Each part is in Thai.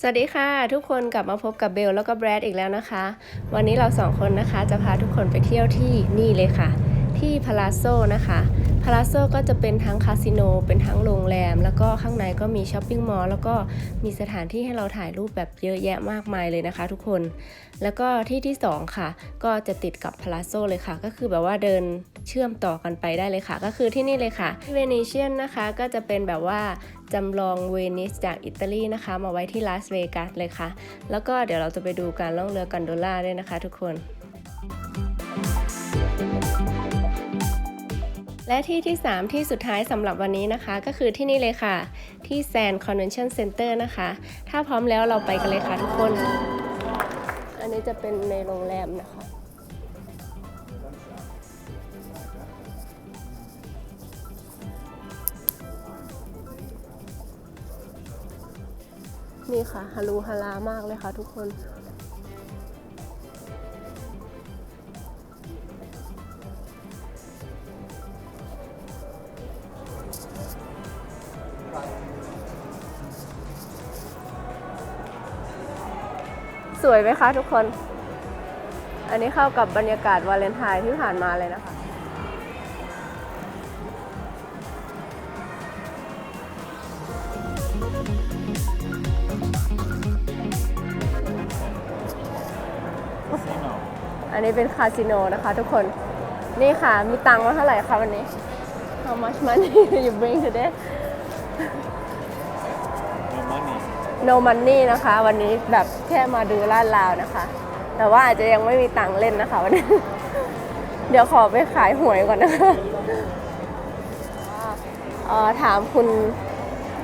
สวัสดีค่ะ ทุกคนกลับมาพบกับเบลแล้วก็แบรดอีกแล้วนะคะ วันนี้เราสองคนนะคะจะพาทุกคนไปเที่ยวที่นี่เลยค่ะ ที่พาราโซนะคะ พาราโซก็จะเป็นทั้งคาสิโน เป็นทั้งโรงแรม แล้วก็ข้างในก็มีช้อปปิ้งมอลล์แล้วก็มีสถานที่ให้เราถ่ายรูปแบบเยอะแยะมากมายเลยนะคะ ทุกคน แล้วก็ที่ที่สองค่ะ ก็จะติดกับพาราโซเลยค่ะ ก็คือแบบว่าเดินเชื่อมต่อกันไปได้เลยค่ะ ก็คือที่นี่เลยค่ะเวนิเชียนนะคะก็จะเป็นแบบว่าจำลองเวนิสจากอิตาลีนะคะ มาไว้ที่ลาสเวกัสเลยค่ะ แล้วก็เดี๋ยวเราจะไปดูการล่องเรือกันโดล่าด้วยนะคะ ทุกคน และที่ที่ 3 ที่สุดท้ายสำหรับวันนี้นะคะ ก็คือที่นี่เลยค่ะ ที่ Sand Convention Center นะคะ ถ้าพร้อมแล้วเราไปกันเลยค่ะทุกคน อันนี้จะเป็นในโรงแรมนะคะนี่ค่ะฮารูฮารามากเลยค่ะทุกคน สวยไหมคะทุกคน อันนี้เข้ากับบรรยากาศวาเลนไทน์ที่ผ่านมาเลยนะคะ อันนี้เป็นคาสิโนนะคะทุกคน นี่ค่ะ มีตังค์มาเท่าไหร่คะวันนี้ How much money you bring today money. no money นะคะ วันนี้แบบแค่มาดูลาดราวนะคะ แต่ว่าอาจจะยังไม่มีตังค์เล่นนะคะวันนี้ เดี๋ยวขอไปขายหวยก่อนนะคะถามคุณ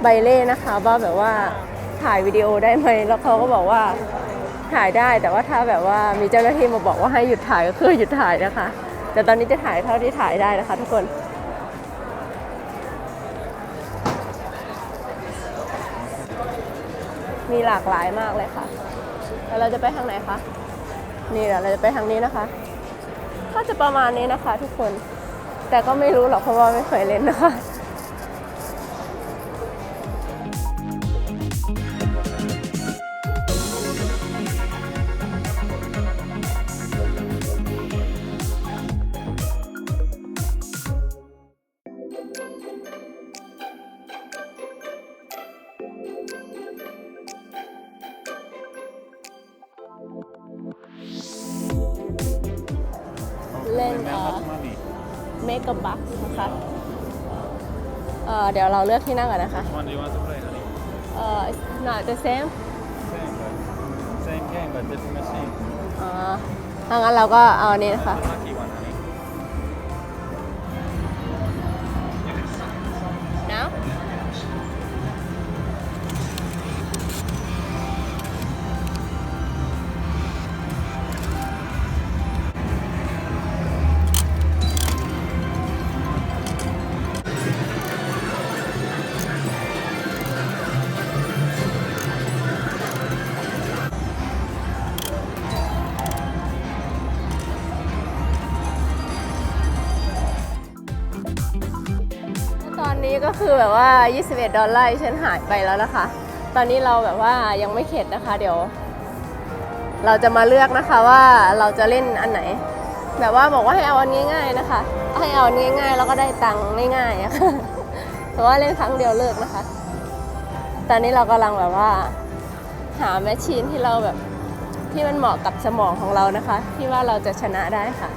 ไบเล่นะคะว่าแบบว่าถ่ายวิดีโอได้ไหมแล้วเขาก็บอกว่าถ่ายได้แต่ว่าถ้าแบบว่ามีเจ้าหน้าที่มาบอกว่าให้หยุดถ่ายก็คือหยุดถ่ายนะคะ แต่ตอนนี้จะถ่ายเท่าที่ถ่ายได้นะคะ ทุกคน มีหลากหลายมากเลยค่ะ แล้วเราจะไปทางไหนคะ นี่เดี๋ยวเราจะไปทางนี้นะคะ ก็จะประมาณนี้นะคะ ทุกคน แต่ก็ไม่รู้หรอกเพราะว่าไม่เคยเล่นนะคะ make a buck นะคะเอ่อเดี๋ยวเราเลือกที่นั่งก่อนนะคะ Which one do you want to play, honey? เอ่อ it's not the same Same, but same game, but different machine. อ๋อถ้างั้นเราก็เอาอันนี้นะคะ The lucky one, ก็คือแบบว่า 21 ดอลลาร์ฉันหายไปแล้วนะคะ ตอนนี้เราแบบว่ายังไม่เข็ดนะคะ เดี๋ยว เราจะมาเลือกนะคะว่าเราจะเล่นอันไหน แบบว่าบอกว่าให้เอาอันง่ายๆนะคะ ให้เอาอันง่ายๆแล้วก็ได้ตังค์ง่ายๆอะแต่ว่าเล่นครั้งเดียวเลิกนะคะ ตอนนี้เรากำลังแบบว่า หาแมชชีนที่เราแบบที่มันเหมาะกับสมองของเรานะคะ ที่ว่าเราจะชนะได้ค่ะ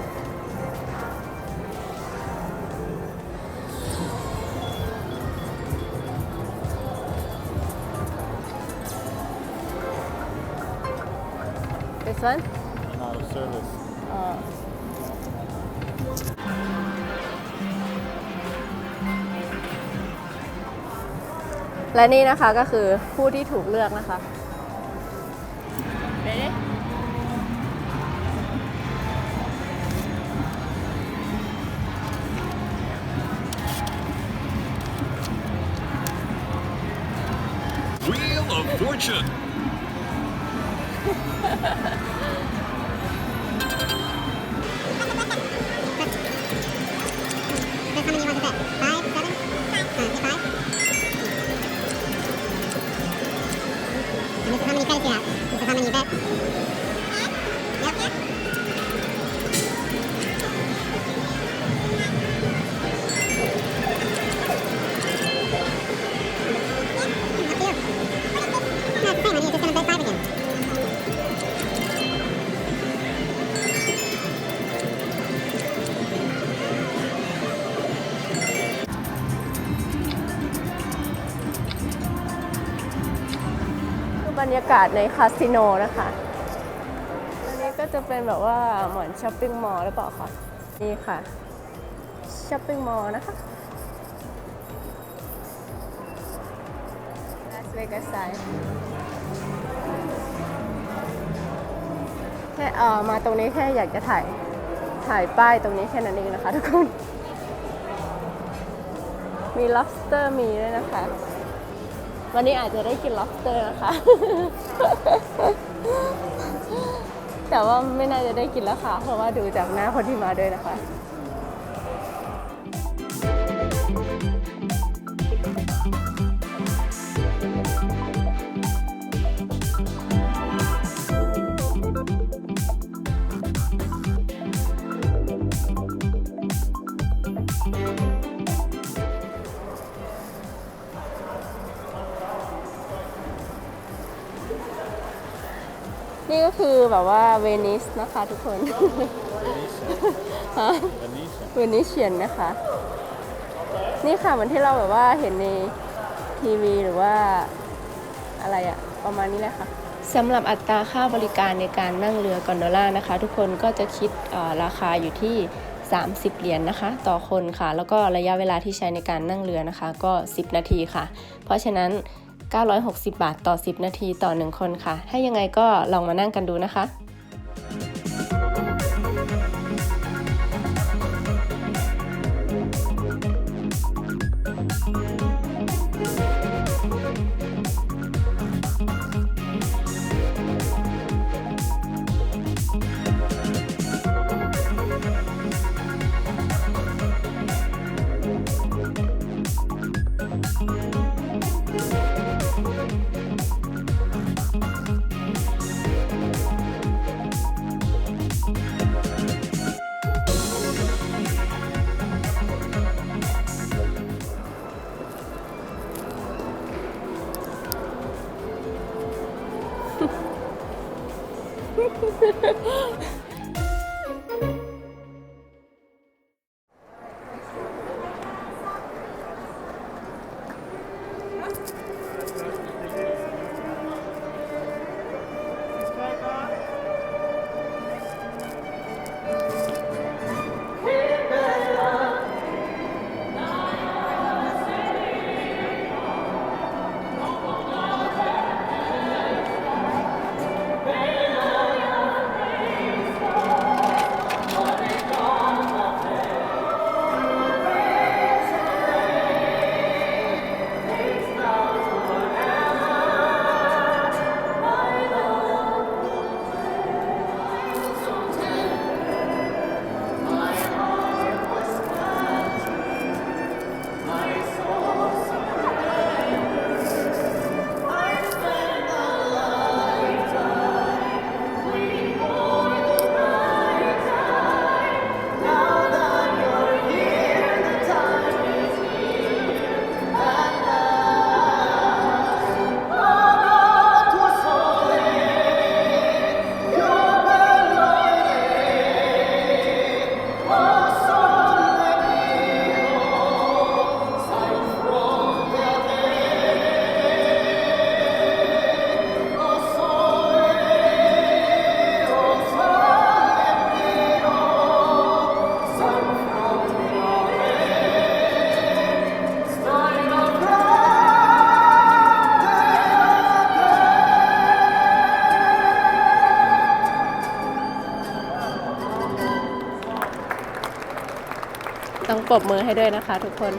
This one? And out of service. เอ่อและนี่นะคะก็คือผู้ที่ถูกเลือกนะคะ Ready? Wheel of Fortune. This is how many beds you have. This is how many beds. รรยากาศในคาสิโนนะคะ อันนี้ก็จะเป็นแบบว่าเหมือนช้อปปิ้งมอลล์หรือเปล่าคะนี่ค่ะช้อปปิ้งมอลล์นะคะลาสเวกัสไซแค่เอ่อมาตรงนี้แค่อยากจะถ่ายถ่ายป้ายตรงนี้แค่นั้นเองนะคะทุกคน มี lobster มีด้วยนะคะ วันนี้อาจจะได้กิน lobster นะคะ แต่ว่าไม่น่าจะได้กินแล้วค่ะ เพราะว่าดูจากหน้าคนที่มาด้วยนะคะ คือแบบว่าเวนิสนะคะทุกคนฮะ Venetian. เวนิเชียนนะคะ นี่ค่ะเหมือนที่เราแบบว่าเห็นในทีวีหรือว่าอะไรอะประมาณนี้แหละค่ะสำหรับอัตราค่าบริการในการนั่งเรือกอนโดล่านะคะ ทุกคนก็จะคิดเอ่อราคาอยู่ที่ 30 เหรียญนนะคะ ต่อคนค่ะ แล้วก็ระยะเวลาที่ใช้ในการนั่งเรือนะคะ ก็ 10 นาทีค่ะ เพราะฉะนั้น 960 บาทต่อ 10 นาทีต่อ 1 คนค่ะ ถ้ายังไงก็ลองมานั่งกันดูนะคะ รบมือให้ด้วยนะคะทุกคน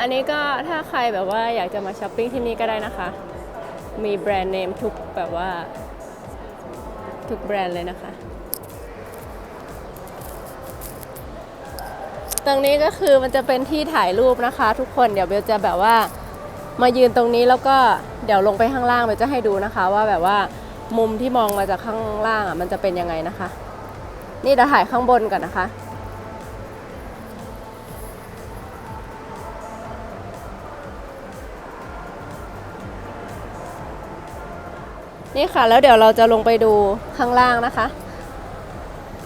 อันนี้ก็ถ้าใครแบบว่าอยากจะมาช้อปปิ้งที่นี่ก็ได้นะคะ มีแบรนด์เนมทุกแบบว่า ทุกแบรนด์เลยนะคะ ตรงนี้ก็คือมันจะเป็นที่ถ่ายรูปนะคะ ทุกคนเดี๋ยวเบลจะแบบว่ามายืนตรงนี้แล้วก็เดี๋ยวลงไปข้างล่างเบลจะให้ดูนะคะว่าแบบว่า มุมที่มองมาจากข้างล่างอะมันจะเป็นยังไงนะคะ นี่เดี๋ยวถ่ายข้างบนก่อนนะคะ นี่ค่ะแล้วเดี๋ยวเราจะลงไปดูข้างล่างนะคะ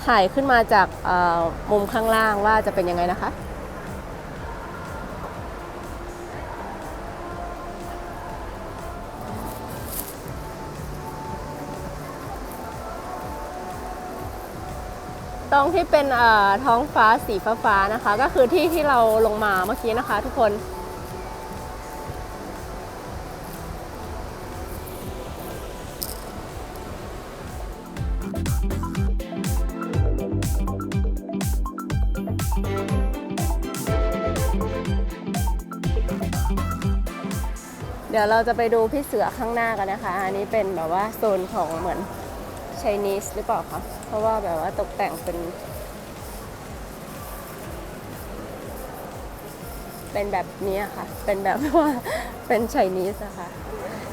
ถ่ายขึ้นมาจากมุมข้างล่างว่าจะเป็นยังไงนะคะ ตรงที่เป็นท้องฟ้าสีฟ้าๆนะคะ ก็คือที่ที่เราลงมาเมื่อกี้นะคะ ทุกคนเดี๋ยวเราจะไปดูพี่เสือข้างหน้ากันนะคะ อันนี้เป็นแบบว่าโซนของเหมือน c h i n e s e หรือเปล่าคะ เพราะว่าแบบว่าตกแต่งเป็น เป็นแบบนี้อะค่ะ เป็นแบบว่าเป็นไชนีสนะคะ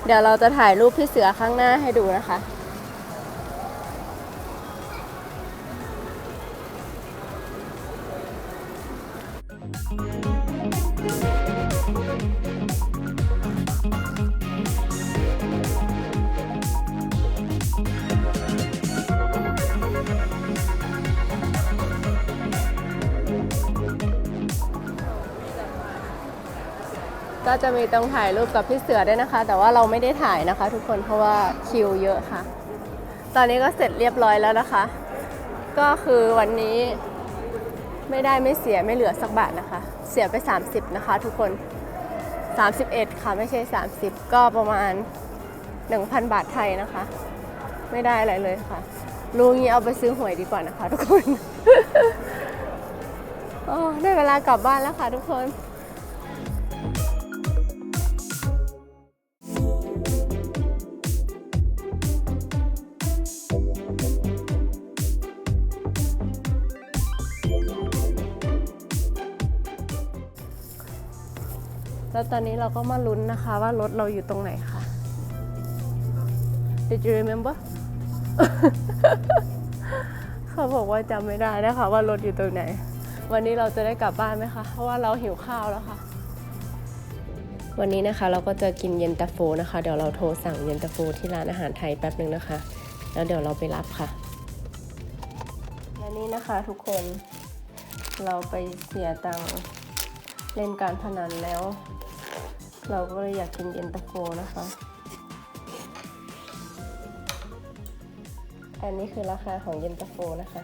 เดี๋ยวเราจะถ่ายรูปพี่เสือข้างหน้าให้ดูนะคะ ก็จะมีตรงถ่ายรูปกับพี่เสือด้วยนะคะ แต่ว่าเราไม่ได้ถ่ายนะคะ ทุกคนเพราะว่าคิวเยอะค่ะ ตอนนี้ก็เสร็จเรียบร้อยแล้วนะคะ ก็คือวันนี้ไม่ได้ไม่เสียไม่เหลือสักบาทนะคะ เสียไป 30 นะคะ ทุกคน 31 ค่ะไม่ใช่ 30 ก็ประมาณ 1,000 บาทไทยนะคะ ไม่ได้อะไรเลยค่ะรู้งี้เอาไปซื้อหวยดีกว่านะคะ ทุกคนโอ้ได้เวลากลับบ้านแล้วค่ะทุกคน แล้วตอนนี้เราก็มาลุ้นนะคะว่ารถเราอยู่ตรงไหนคะ Did you remember เขาบอกว่าจำไม่ได้นะคะว่ารถอยู่ตรงไหน วันนี้เราจะได้กลับบ้านไหมคะ เพราะว่าเราหิวข้าวแล้วค่ะ วันนี้นะคะเราก็จะกินเย็นตาโฟนะคะ เดี๋ยวเราโทรสั่งเย็นตาโฟที่ร้านอาหารไทยแป๊บหนึ่งนะคะ แล้วเดี๋ยวเราไปรับค่ะและนี่นะคะทุกคนเราไปเสียตังค์เล่นการพนันแล้ว เราก็เลยอยากกินเย็นตาโฟนะคะ อันนี้คือราคาของเย็นตาโฟนะคะ